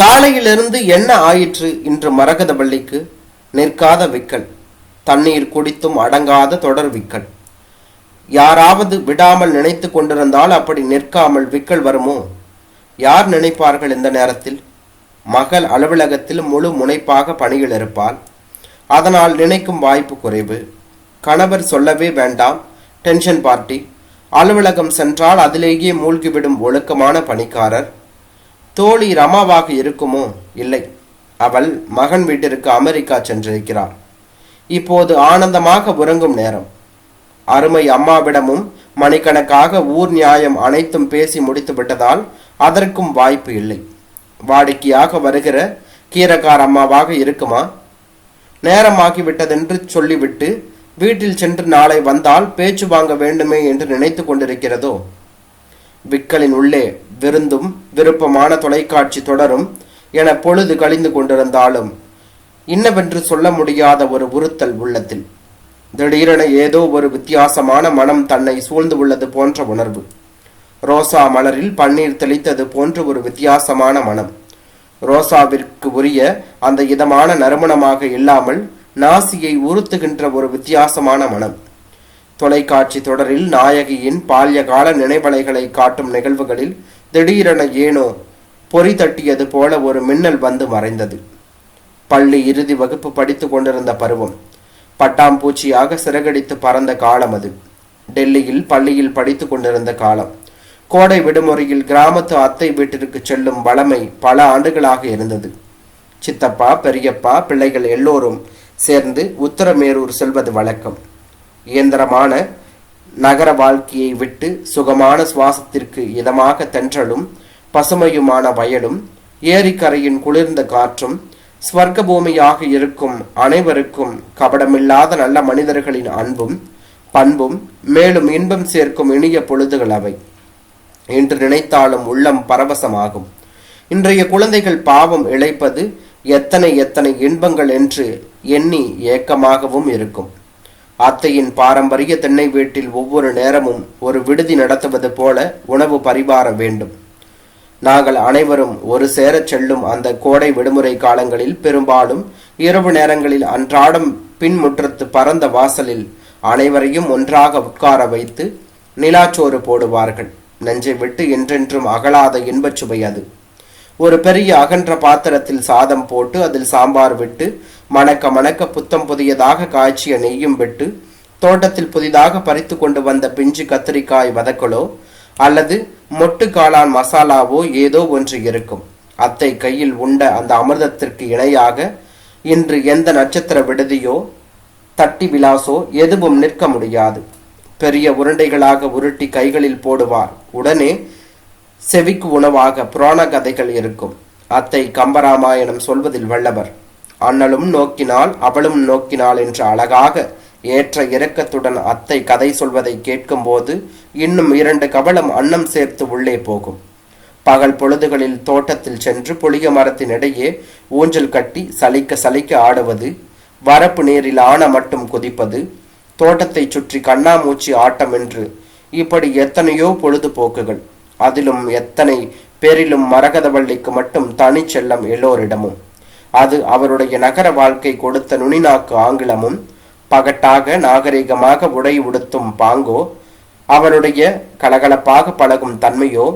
காலையிலிருந்து என்ன ஆயிற்று இன்று மரகதவள்ளிக்கு நிற்காத விக்கல். தண்ணீர் குடித்தும் அடங்காத தொடர் விக்கல். யாராவது விடாமல் நினைத்து கொண்டிருந்தால் அப்படி நிற்காமல் விக்கல் வருமோ? யார் நினைப்பார்கள் இந்த நேரத்தில்? மகள் அலுவலகத்தில் முழு முனைப்பாக பணியில் இருப்பாள். அதனால் நினைக்கும் வாய்ப்பு குறைவு. கணவர் சொல்லவே வேண்டாம். Tension party. அலுவலகம் சென்றால் அதிலேயே மூழ்கிவிடும் ஒழுக்கமான பணிக்காரர். தோழி ரமாவாக இருக்குமோ? இல்லை. அவள் மகன் வீட்டிற்கு அமெரிக்கா சென்றிருக்கிறாள். இப்போது ஆனந்தமாக உறங்கும் நேரம். அருமை அம்மாவிடமும் மணிக்கணக்காக ஊர் நியாயம் அனைத்தும் பேசி முடித்து விட்டதால் அதற்கும் வாய்ப்பு இல்லை. வாடிக்கையாக வருகிற கீரக்கார் அம்மாவாக இருக்குமா? நேரமாகிவிட்டதென்று சொல்லிவிட்டு வீட்டில் சென்று நாளை வந்தால் பேச்சு வாங்க வேண்டுமே என்று நினைத்து கொண்டிருக்கிறதோ? விக்கலின் உள்ளே விருந்தும் விருப்பமான தொலைக்காட்சி தொடரும் என பொழுது கழிந்து கொண்டிருந்தாலும் இன்னவென்று சொல்ல முடியாத ஒரு உறுத்தல் உள்ளத்தில். திடீரென ஏதோ ஒரு வித்தியாசமான மனம் தன்னை சூழ்ந்து உள்ளது போன்ற உணர்வு. ரோசா மலரில் பன்னீர் தெளித்தது போன்ற ஒரு வித்தியாசமான மனம். ரோசாவிற்கு உரிய அந்த இதமான நறுமணமாக இல்லாமல் நாசியை உறுத்துகின்ற ஒரு வித்தியாசமான மனம். தொலைக்காட்சி தொடரில் நாயகியின் பால்யகால நினைவலைகளை காட்டும் நிகழ்வுகளில் திடீரென ஏனோ பொறி தட்டியது போல ஒரு மின்னல் வந்து மறைந்தது. பள்ளி இறுதி வகுப்பு படித்துக் கொண்டிருந்த பருவம். பட்டாம்பூச்சியாக சிறகடித்து பறந்த காலம் அது. டெல்லியில் பள்ளியில் படித்துக் கொண்டிருந்த காலம். கோடை விடுமுறையில் கிராமத்து அத்தை வீட்டிற்கு செல்லும் வளமை பல ஆண்டுகளாக இருந்தது. சித்தப்பா பெரியப்பா பிள்ளைகள் எல்லோரும் சேர்ந்து உத்தரமேரூர் செல்வது வழக்கம். இயந்திரமான நகர வாழ்க்கையை விட்டு சுகமான சுவாசத்திற்கு இதமாக தென்றலும் பசுமையுமான வயலும் ஏரிக்கரையின் குளிர்ந்த காற்றும் ஸ்வர்க்க பூமியாக இருக்கும் அனைவருக்கும் கபடமில்லாத நல்ல மனிதர்களின் அன்பும் பண்பும் மேலும் இன்பம் சேர்க்கும் இனிய பொழுதுகள் அவை. என்று நினைத்தாலும் உள்ளம் பரவசமாகும். இன்றைய குழந்தைகள் பாவம் இழைப்பது எத்தனை எத்தனை இன்பங்கள் என்று எண்ணி ஏக்கமாகவும் இருக்கும். அத்தையின் பாரம்பரிய தென்னை வீட்டில் ஒவ்வொரு நேரமும் ஒரு விடுதி நடத்துவது போல உணவு பரிமாற வேண்டும். நாங்கள் அனைவரும் ஒரு சேரச் செல்லும் அந்த கோடை விடுமுறை காலங்களில் பெரும்பாலும் இரவு நேரங்களில் அன்றாடம் பின்முற்றத்து பரந்த வாசலில் அனைவரையும் ஒன்றாக உட்கார வைத்து நிலாச்சோறு போடுவார்கள். நெஞ்சை விட்டு என்றென்றும் அகலாத இன்பச் சுவை அது. ஒரு பெரிய அகன்ற பாத்திரத்தில் சாதம் போட்டு அதில் சாம்பார் விட்டு மணக்க மணக்க புத்தம் புதியதாக காய்ச்சிய நெய்யும் விட்டு தோட்டத்தில் புதிதாக பறித்து கொண்டு வந்த பிஞ்சு கத்திரிக்காய் வதக்கலோ அல்லது மொட்டு காளான் மசாலாவோ ஏதோ ஒன்று இருக்கும். அத்தை கையில் உண்ட அந்த அமிர்தத்திற்கு இணையாக இன்று எந்த நட்சத்திர விடுதியோ தட்டி விலாசோ எதுவும் நிற்க முடியாது. பெரிய உருண்டைகளாக உருட்டி கைகளில் போடுவார். உடனே செவிக்கு உணவாக புராண கதைகள் இருக்கும். அத்தை கம்பராமாயணம் சொல்வதில் வல்லவர். அண்ணலும் நோக்கினால் அவளும் நோக்கினாள் என்று அழகாக ஏற்ற இரக்கத்துடன் அத்தை கதை சொல்வதை கேட்கும்போது இன்னும் இரண்டு கவளம் அன்னம் சேர்த்து உள்ளே போகும். பகல் பொழுதுகளில் தோட்டத்தில் சென்று புளிய மரத்தின் இடையே ஊஞ்சல் கட்டி சலிக்க சலிக்க ஆடுவது வரப்பு நீரில் ஆன மட்டும் குதிப்பது தோட்டத்தை சுற்றி கண்ணாமூச்சி ஆட்டம் என்று இப்படி எத்தனையோ பொழுதுபோக்குகள். அதிலும் எத்தனை பேரிலும் மரகதவள்ளிக்கு மட்டும் தனி செல்லம் எல்லோரிடமும். அது அவருடைய நகர வாழ்க்கை கொடுத்த நுனிநாக்கு ஆங்கிலமும் பகட்டாக நாகரிகமாக உடை உடுத்தும் பாங்கோ அவருடைய கலகலப்பாக பழகும் தன்மையோ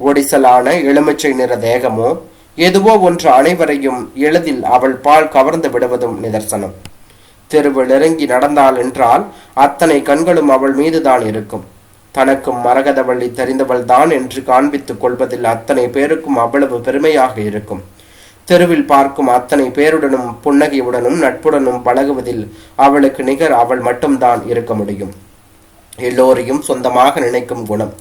ஒடிசலான எலுமிச்சை நிற தேகமோ எதுவோ ஒன்று அனைவரையும் எளிதில் அவள் பால் கவர்ந்து விடுவதும் நிதர்சனம். தெருவில் இறங்கி நடந்தாள் என்றால் அத்தனை கண்களும் அவள் மீதுதான் இருக்கும். தனக்கும் மரகதவள்ளி தெரிந்தவள் தான் என்று காண்பித்துக் கொள்வதில் அத்தனை பேருக்கும் அவ்வளவு பெருமையாக இருக்கும். தெருவில் பார்க்கும் அத்தனை பேருடனும் புன்னகையுடனும் நட்புடனும் பழகுவதில் அவளுக்கு நிகர் அவள் மட்டும்தான் இருக்க முடியும். எல்லோரையும் சொந்தமாக நினைக்கும் குணம்.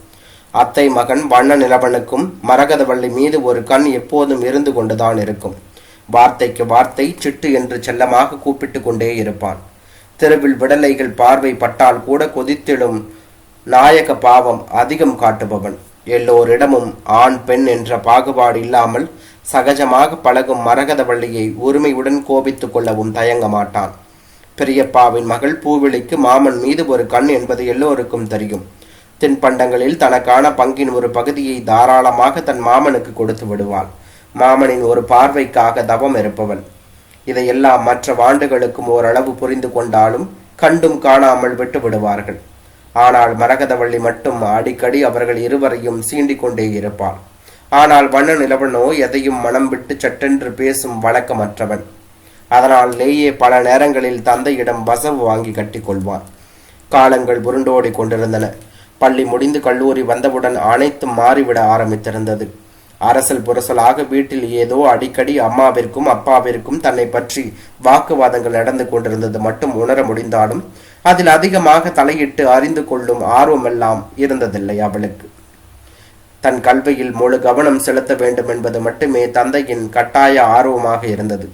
அத்தை மகன் வண்ண நிலவனுக்கும் மரகதவள்ளி மீது ஒரு கண் எப்போதும் இருந்து கொண்டுதான் இருக்கும். வார்த்தைக்கு வார்த்தை சிட்டு என்று செல்லமாக கூப்பிட்டு கொண்டே இருப்பான் தெருவில் விடலைகள் பார்வை பட்டால் கூட கொதித்திடும் நாயக பாவம் அதிகம் காட்டுபவன். எல்லோரிடமும் ஆண் பெண் என்ற பாகுபாடு இல்லாமல் சகஜமாக பழகும் மரகதவள்ளியை உரிமையுடன் கோபித்துக் கொள்ளவும் தயங்க மாட்டான். பெரியப்பாவின் மகள் பூவிழிக்கு மாமன் மீது ஒரு கண் என்பது எல்லோருக்கும் தெரியும். தின்பண்டங்களில் தனக்கான பங்கின் ஒரு பகுதியை தாராளமாக தன் மாமனுக்கு கொடுத்து விடுவாள். மாமனின் ஒரு பார்வைக்காக தவம் இருப்பவன். இதையெல்லாம் மற்ற வாண்டுகளுக்கும் ஓரளவு புரிந்து கொண்டாலும் கண்டும் காணாமல் விட்டு விடுவார்கள். ஆனால் மரகதவள்ளி மட்டும் அடிக்கடி அவர்கள் இருவரையும் சீண்டிக் கொண்டே இருப்பாள். ஆனால் வண்ண நிலவனோ எதையும் மனம் விட்டு சட்டென்று பேசும் வழக்கமற்றவன். அதனால் லேயே பல நேரங்களில் தந்தையிடம் வசவு வாங்கி கட்டிக்கொள்வான் காலங்கள் உருண்டோடி கொண்டிருந்தன. பள்ளி முடிந்து கல்லூரி வந்தவுடன் அனைத்தும் மாறிவிட ஆரம்பித்திருந்தது. அரசல் புரசலாக வீட்டில் ஏதோ அடிக்கடி அம்மாவிற்கும் அப்பாவிற்கும் தன்னை பற்றி வாக்குவாதங்கள் நடந்து கொண்டிருந்தது மட்டும் உணர முடிந்தாலும் அதில் அதிகமாக தலையிட்டு அறிந்து கொள்ளும் ஆர்வமெல்லாம் இருந்ததில்லை அவளுக்கு. தன் கல்வியில் முழு கவனம் செலுத்த வேண்டும் என்பது மட்டுமே தந்தையின் கட்டாய ஆர்வமாக இருந்தது.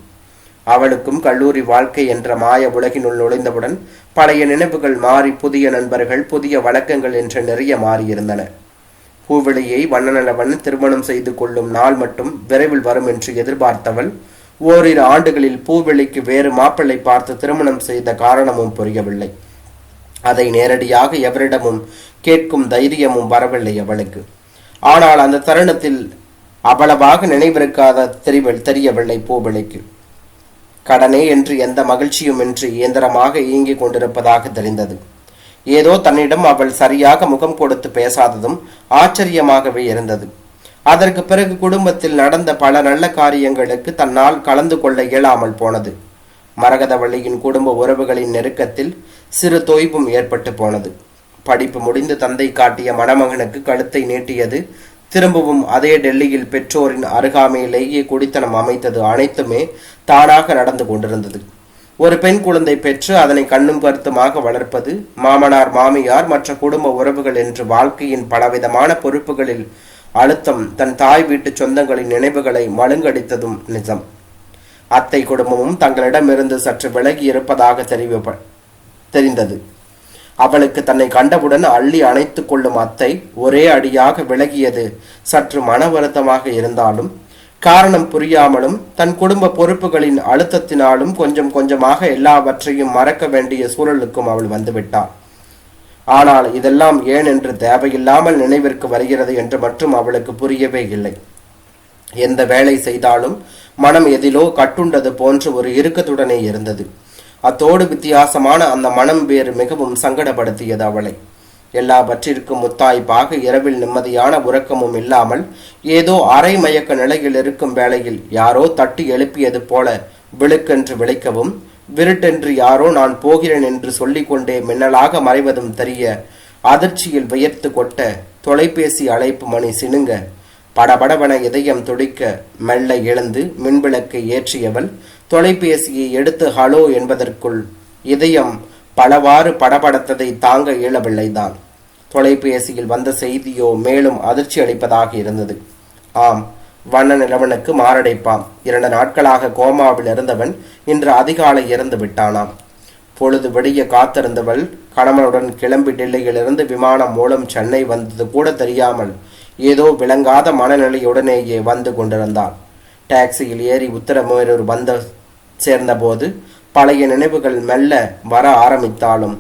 அவளுக்கும் கல்லூரி வாழ்க்கை என்ற மாய உலகினுள் நுழைந்தவுடன் பழைய நினைவுகள் மாறி புதிய நண்பர்கள் புதிய வழக்கங்கள் என்று நிறைய மாறியிருந்தன. பூவிழியை வண்ணநலவன் திருமணம் செய்து கொள்ளும் நாள் மட்டும் விரைவில் வரும் என்று எதிர்பார்த்தவள் ஓரிரு ஆண்டுகளில் பூவெளிக்கு வேறு மாப்பிள்ளை பார்த்து திருமணம் செய்த காரணமும் புரியவில்லை. அதை நேரடியாக எவரிடமும் கேட்கும் தைரியமும் வரவில்லை அவளுக்கு. ஆனால் அந்த தருணத்தில் அவ்வளவாக நினைவிருக்காத தெரிவில் தெரியவில்லை பூவெளிக்கு கடனே என்று எந்த மகிழ்ச்சியுமின்றி இயந்திரமாக இயங்கிக் கொண்டிருப்பதாக தெரிந்தது. ஏதோ தன்னிடம் அவள் சரியாக முகம் கொடுத்து பேசாததும் ஆச்சரியமாகவே இருந்தது. அதற்கு பிறகு குடும்பத்தில் நடந்த பல நல்ல காரியங்களுக்கு தன்னால் கலந்து கொள்ள இயலாமல் போனது. மரகதவள்ளியின் குடும்ப உறவுகளின் நெருக்கத்தில் சிறு தொய்வும் ஏற்பட்டு போனது. படிப்பு முடிந்து தந்தை காட்டிய மணமகனுக்கு கழுத்தை நீட்டியது திரும்பவும் அதே டெல்லியில் பெற்றோரின் அருகாமையிலேயே குடித்தனம் அமைத்தது அனைத்துமே தானாக நடந்து கொண்டிருந்தது. ஒரு பெண் குழந்தை பெற்று அதனை கண்ணும் கருத்துமாக வளர்ப்பது மாமனார் மாமியார் மற்ற குடும்ப உறவுகள் என்று வாழ்க்கையின் பலவிதமான பொறுப்புகளில் அழுத்தம் தன் தாய் வீட்டு சொந்தங்களின் நினைவுகளை மழுங்கடித்ததும் நிஜம். அத்தை குடும்பமும் தங்களிடமிருந்து சற்று விலகி இருப்பதாக தெரிவிப்ப தெரிந்தது. அவளுக்கு தன்னை கண்டவுடன் அள்ளி அணைத்து கொள்ளும் அத்தை ஒரே அடியாக விலகியது. சற்று மன வருத்தமாக இருந்தாலும் காரணம் புரியாமலும் தன் குடும்ப பொறுப்புகளின் அழுத்தத்தினாலும் கொஞ்சம் கொஞ்சமாக எல்லாவற்றையும் மறக்க வேண்டிய சூழலுக்கும் அவள் வந்துவிட்டாள். ஆனால் இதெல்லாம் ஏன் என்று தேவையில்லாமல் நினைவிற்கு வருகிறது என்று மட்டும் அவளுக்கு புரியவே இல்லை. எந்த வேலை செய்தாலும் மனம் எதிலோ கட்டுண்டது போன்ற ஒரு இறுக்கத்துடனே இருந்தது. அத்தோடு வித்தியாசமான அந்த மனம் வேறு மிகவும் சங்கடப்படுத்தியது அவளை. எல்லாவற்றிற்கும் முத்தாய்ப்பாக இரவில் நிம்மதியான உறக்கமும் இல்லாமல் ஏதோ அரை மயக்க நிலையில் இருக்கும் வேளையில் யாரோ தட்டி எழுப்பியது போல விழுக்கென்று விளைக்கவும் விருட்டென்று யாரோ நான் போகிறேன் என்று சொல்லிக்கொண்டே மின்னலாக மறைவதும் தெரிய அதிர்ச்சியில் வியர்த்து கொட்ட தொலைபேசி அழைப்பு மணி சினுங்க படபடவன இதயம் துடிக்க மெல்ல எழுந்து மின்விளக்கை ஏற்றியவள் தொலைபேசியை எடுத்து ஹலோ என்பதற்குள் இதயம் பலவாறு படபடத்ததை தாங்க இயலவில்லைதான். தொலைபேசியில் வந்த செய்தியோ மேலும் அதிர்ச்சி அளிப்பதாக இருந்தது. ஆம் வண்ண நிலவனுக்கு மாரடைப்பாம் இரண்டு நாட்களாக கோமாவில் இருந்தவன் இன்று அதிகாலை இறந்து விட்டானாம். பொழுது விடிய காத்திருந்தவள் கணவனுடன் கிளம்பி டெல்லியிலிருந்து விமானம் மூலம் சென்னை வந்தது கூட தெரியாமல் ஏதோ விளங்காத மனநிலையுடனேயே வந்து கொண்டிருந்தாள். டாக்ஸியில் ஏறி உத்தரமேரூர் வந்த சேர்ந்தபோது பழைய நினைவுகள் மெல்ல வர ஆரம்பித்தாலும்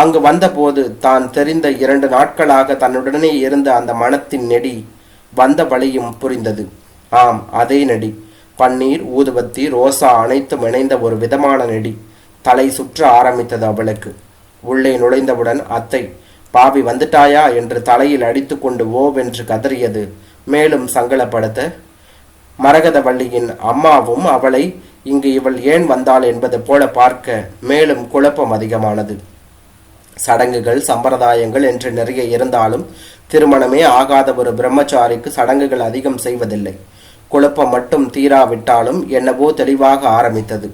அங்கு வந்தபோது தான் தெரிந்த இரண்டு நாட்களாக தன்னுடனே இருந்த அந்த மனத்தின் நெடி வந்த வழியும் புரிந்தது. ஆம் அதே நெடி. பன்னீர் ஊதுபத்தி ரோசா அனைத்தும் இணைந்த ஒரு விதமான நெடி. தலை சுற்ற ஆரம்பித்தது அவளுக்கு. உள்ளே நுழைந்தவுடன் அத்தை பாவி வந்துட்டாயா? என்று தலையில் அடித்துக்கொண்டு ஓவென்று கதறியது. மேலும் சங்கடப்படுத்த மரகதவள்ளியின் அம்மாவும் அவளை இங்கு இவள் ஏன் வந்தாள்? என்பது போல பார்க்க மேலும் குழப்பம் அதிகமானது. சடங்குகள் சம்பிரதாயங்கள் என்று நிறைய இருந்தாலும் திருமணமே ஆகாத ஒரு பிரம்மச்சாரிக்கு சடங்குகள் அதிகம் செய்வதில்லை. குழப்பம் மட்டும் தீராவிட்டாலும் என்னவோ தெளிவாக ஆரம்பித்தது.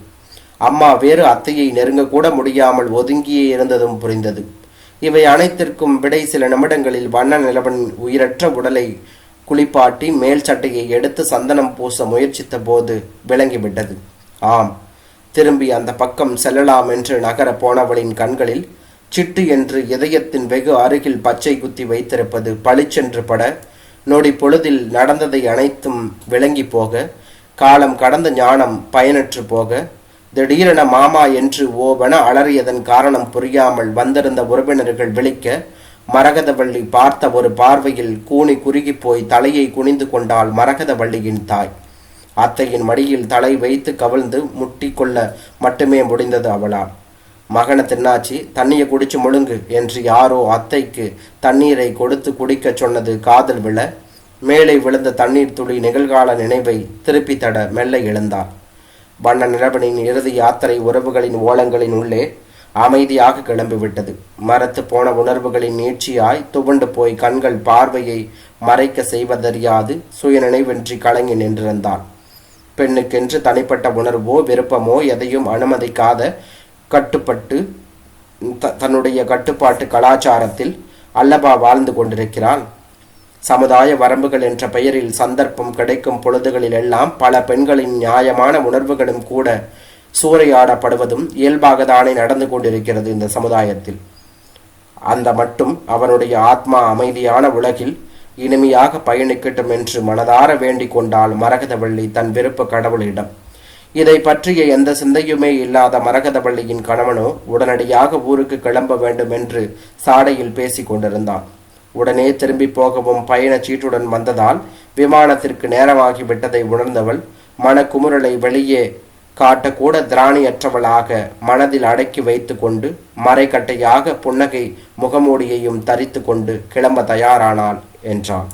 அம்மா வேறு அத்தையை நெருங்கக்கூட முடியாமல் ஒதுங்கியே இருந்ததும் புரிந்தது. இவை அனைத்திற்கும் விடை சில நிமிடங்களில் வண்ண நிலவன் உயிரற்ற உடலை குளிப்பாட்டி மேல் சட்டையை எடுத்து சந்தனம் பூச முயற்சித்த போது விளங்கிவிட்டது. ஆம் திரும்பி அந்த பக்கம் செல்லலாம் என்று நகர போனவளின் கண்களில் சிட்டு என்று இதயத்தின் வெகு அருகில் பச்சை குத்தி வைத்திருப்பது பளிச்சென்று பட நொடி பொழுதில் நடந்ததை அனைத்தும் விளங்கி போக காலம் கடந்த ஞானம் பயனற்று போக திடீரென மாமா என்று ஓவென அலறியதன் காரணம் புரியாமல் வந்திருந்த உறவினர்கள் விழிக்க மரகதவள்ளி பார்த்த ஒரு பார்வையில் கூனி குறுகி போய் தலையை குனிந்து கொண்டாள் மரகதவள்ளியின் தாய். அத்தையின் மடியில் தலை வைத்து கவிழ்ந்து முட்டி கொள்ள மட்டுமே முடிந்தது அவளால். மகன தின்னாச்சி தண்ணியை குடிச்சு முழுங்கு என்று யாரோ அத்தைக்கு தண்ணீரை கொடுத்து குடிக்கச் சொன்னது காதல் விழ மேலே விழுந்த தண்ணீர் துளி நிகழ்கால நினைவை திருப்பி தட மெல்ல எழுந்தார். வண்ண நிலவனின் இறுதி யாத்திரை உறவுகளின் ஓலங்களின் உள்ளே அமைதியாக கிளம்பிவிட்டது மரத்து போன உணர்வுகளின் நீட்சியாய் துவண்டு போய் கண்கள் பார்வையை மறைக்க செய்வதறியாது சுயநினைவின்றி கலங்கி நின்றிருந்தான். பெண்ணுக்கென்று தனிப்பட்ட உணர்வோ விருப்பமோ எதையும் அனுமதிக்காத கட்டுப்பட்டு த- தன்னுடைய கட்டுப்பாட்டு கலாச்சாரத்தில் அல்லபா வாழ்ந்து கொண்டிருக்கிறான். சமுதாய வரம்புகள் என்ற பெயரில் சந்தர்ப்பம் கிடைக்கும் பொழுதுகளில் எல்லாம் பல பெண்களின் நியாயமான உணர்வுகளும் கூட சூறையாடப்படுவதும் இயல்பாக தானே நடந்து கொண்டிருக்கிறது இந்த சமுதாயத்தில். அந்த மட்டும் அவனுடைய ஆத்மா அமைதியான உலகில் இனிமையாக பயணிக்கட்டும் என்று மனதார வேண்டிக் கொண்டால் மரகதவள்ளி தன் விருப்ப கடவுளிடம் இதை பற்றிய எந்த சிந்தையுமே இல்லாத மரகதவள்ளியின் கணவனோ உடனடியாக ஊருக்கு கிளம்ப வேண்டும் என்று சாடையில் பேசிக் கொண்டிருந்தான். உடனே திரும்பி போகவும் பயணச் சீட்டுடன் வந்ததால் விமானத்திற்கு நேரமாகி விட்டதை உணர்ந்தவள் மனக்குமுறலை வெளியே காட்டக்கூட திராணியற்றவளாக மனதில் அடக்கி வைத்து கொண்டு மறைக்கட்டையாக புன்னகை முகமூடியையும் தரித்து கொண்டு கிளம்ப தயாரானாள் என்றான்.